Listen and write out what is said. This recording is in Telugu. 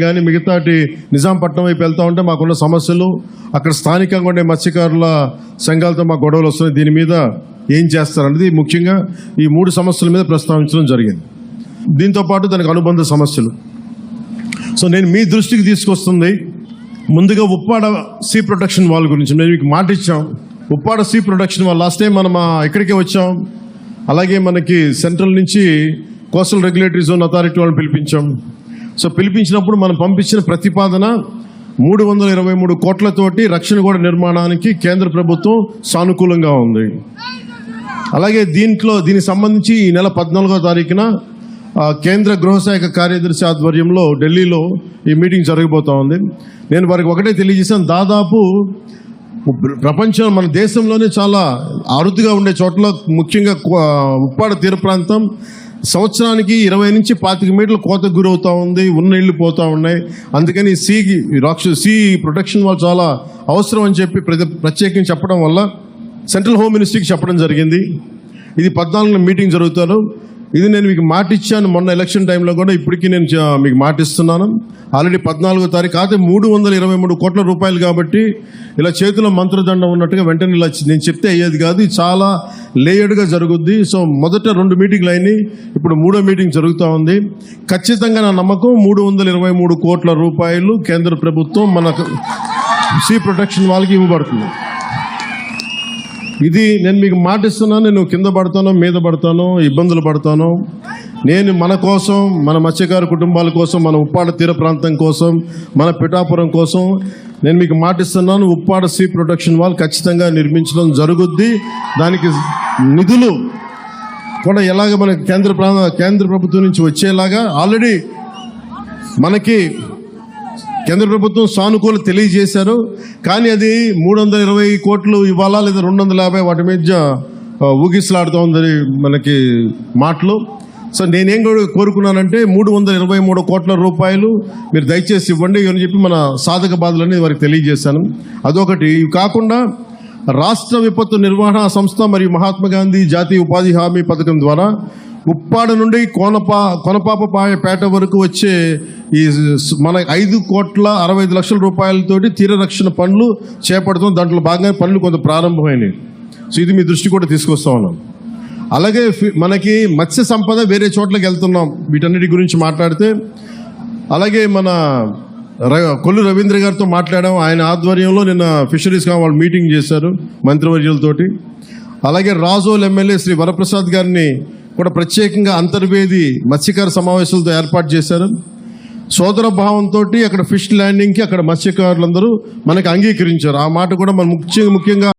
కానీ మిగతాటి నిజాంపట్నం వైపు వెళ్తా ఉంటే మాకున్న సమస్యలు అక్కడ స్థానికంగా ఉండే మత్స్యకారుల సంఘాలతో మా గొడవలు వస్తున్నాయి. దీని మీద ఏం చేస్తారనేది ముఖ్యంగా ఈ మూడు సమస్యల మీద ప్రస్తావించడం జరిగింది. దీంతో పాటు దానికి అనుబంధ సమస్యలు. సో నేను మీ దృష్టికి తీసుకొస్తుంది ముందుగా ఉప్పాడ సీ ప్రొటెక్షన్ వాళ్ళ గురించి. మేము మీకు మాట ఇచ్చాం. ఉప్పాడ సీ ప్రొటెక్షన్ వాళ్ళు లాస్ట్ టైం మనం ఇక్కడికే వచ్చాం? అలాగే మనకి సెంట్రల్ నుంచి కోస్టల్ రెగ్యులేటరీ జోన్ అథారిటీ వాళ్ళని పిలిపించాం. సో పిలిపించినప్పుడు మనం పంపించిన ప్రతిపాదన మూడు వందల ఇరవై మూడు కోట్లతోటి రక్షణ గోడ నిర్మాణానికి కేంద్ర ప్రభుత్వం సానుకూలంగా ఉంది. అలాగే దీంట్లో దీనికి సంబంధించి ఈ నెల పద్నాలుగో తారీఖున కేంద్ర గృహశాఖ కార్యదర్శి ఆధ్వర్యంలో ఢిల్లీలో ఈ మీటింగ్ జరగబోతా ఉంది. నేను వారికి ఒకటే తెలియజేశాను దాదాపు ప్రపంచం మన దేశంలోనే చాలా అరుదుగా ఉండే చోట్ల ముఖ్యంగా ఉప్పాడ తీర ప్రాంతం సంవత్సరానికి ఇరవై నుంచి పాతిక మీటర్ల కోతకు గురవుతూ ఉంది ఉన్న ఇళ్ళు పోతూ ఉన్నాయి. అందుకని సీ రాక్ష సీ ప్రొటెక్షన్ వాళ్ళు చాలా అవసరం అని చెప్పి ప్రతి- ప్రత్యేకించి చెప్పడం వల్ల సెంట్రల్ హోమ్ మినిస్ట్రీకి చెప్పడం జరిగింది. ఇది పద్నాలుగున మీటింగ్ జరుగుతారు. ఇది నేను మీకు మాట ఇచ్చాను మొన్న ఎలక్షన్ టైంలో కూడా ఇప్పటికీ నేను మీకు మాట ఇస్తున్నాను ఆల్రెడీ పద్నాలుగో తారీఖు అయితే మూడు వందల ఇరవై మూడు కోట్ల రూపాయలు కాబట్టి ఇలా చేతిలో మంత్రదండం ఉన్నట్టుగా వెంటనే ఇలా నేను చెప్తే అయ్యేది కాదు. చాలా లేయర్డ్గా జరుగుద్ది. సో మొదట రెండు మీటింగ్లు అయినాయి. ఇప్పుడు మూడో మీటింగ్ జరుగుతూ ఉంది. ఖచ్చితంగా నా నమ్మకం మూడు వందల ఇరవై మూడు కోట్ల రూపాయలు కేంద్ర ప్రభుత్వం మనకు సీ ప్రొటెక్షన్ వాళ్ళకి ఇవ్వబడుతుంది. ఇది నేను మీకు మాటిస్తున్నాను. నేను కింద పడతాను మీద పడతాను ఇబ్బందులు పడతాను. నేను మన కోసం మన మత్స్యకారు కుటుంబాల కోసం మన ఉప్పాడ తీర ప్రాంతం కోసం మన పిఠాపురం కోసం నేను మీకు మాటిస్తున్నాను. ఉప్పాడ సీ ప్రొటెక్షన్ వాల్ ఖచ్చితంగా నిర్మించడం జరుగుద్ది. దానికి నిధులు కూడా ఎలాగ మన కేంద్ర ప్రా- కేంద్ర ప్రభుత్వం నుంచి వచ్చేలాగా ఆల్రెడీ మనకి కేంద్ర ప్రభుత్వం సానుకూల తెలియజేశారు. కానీ అది మూడు వందల ఇరవై కోట్లు ఇవ్వాలా లేదా రెండు వందల యాభై వాటి మీద ఆ, ఊగిసలాడుతూ ఉందని మనకి మాటలు. సో నేనేం కూడా కోరుకున్నానంటే మూడు వందల ఇరవై మూడు కోట్ల రూపాయలు మీరు దయచేసి ఇవ్వండి అని చెప్పి మన సాధక బాధలని వారికి తెలియజేశాను. అదొకటి. ఇవి కాకుండా రాష్ట్ర విపత్తు నిర్వహణ సంస్థ మరియు మహాత్మా గాంధీ జాతీయ ఉపాధి హామీ పథకం ద్వారా ఉప్పాడ నుండి కోనపా కొనపాపపాయ పేట వరకు వచ్చే ఈ మన ఐదు కోట్ల అరవై ఐదు లక్షల రూపాయలతోటి తీర రక్షణ పనులు చేపడుతాం దాంట్లో భాగంగా పనులు కొంత ప్రారంభమైనవి సో ఇది మీ దృష్టి కూడా తీసుకొస్తా ఉన్నాం. అలాగే ఫి- మనకి మత్స్య సంపద వేరే చోట్లకి వెళ్తున్నాం. వీటన్నిటి గురించి మాట్లాడితే అలాగే మన కొల్లు రవీంద్ర గారితో మాట్లాడాం ఆయన ఆధ్వర్యంలో నిన్న ఫిషరీస్ వాళ్ళు మీటింగ్ చేశారు మంత్రివర్యులతోటి. అలాగే రాజోల్ ఎమ్మెల్యే శ్రీ వరప్రసాద్ గారిని కూడా ప్రత్యేకంగా అంతర్వేది మత్స్యకార సమావేశాలతో ఏర్పాటు చేశారు. సోదర భావంతో అక్కడ ఫిష్ ల్యాండింగ్కి అక్కడ మత్స్యకారులందరూ మనకి అంగీకరించారు. ఆ మాట కూడా మన ముఖ్యంగా ముఖ్యంగా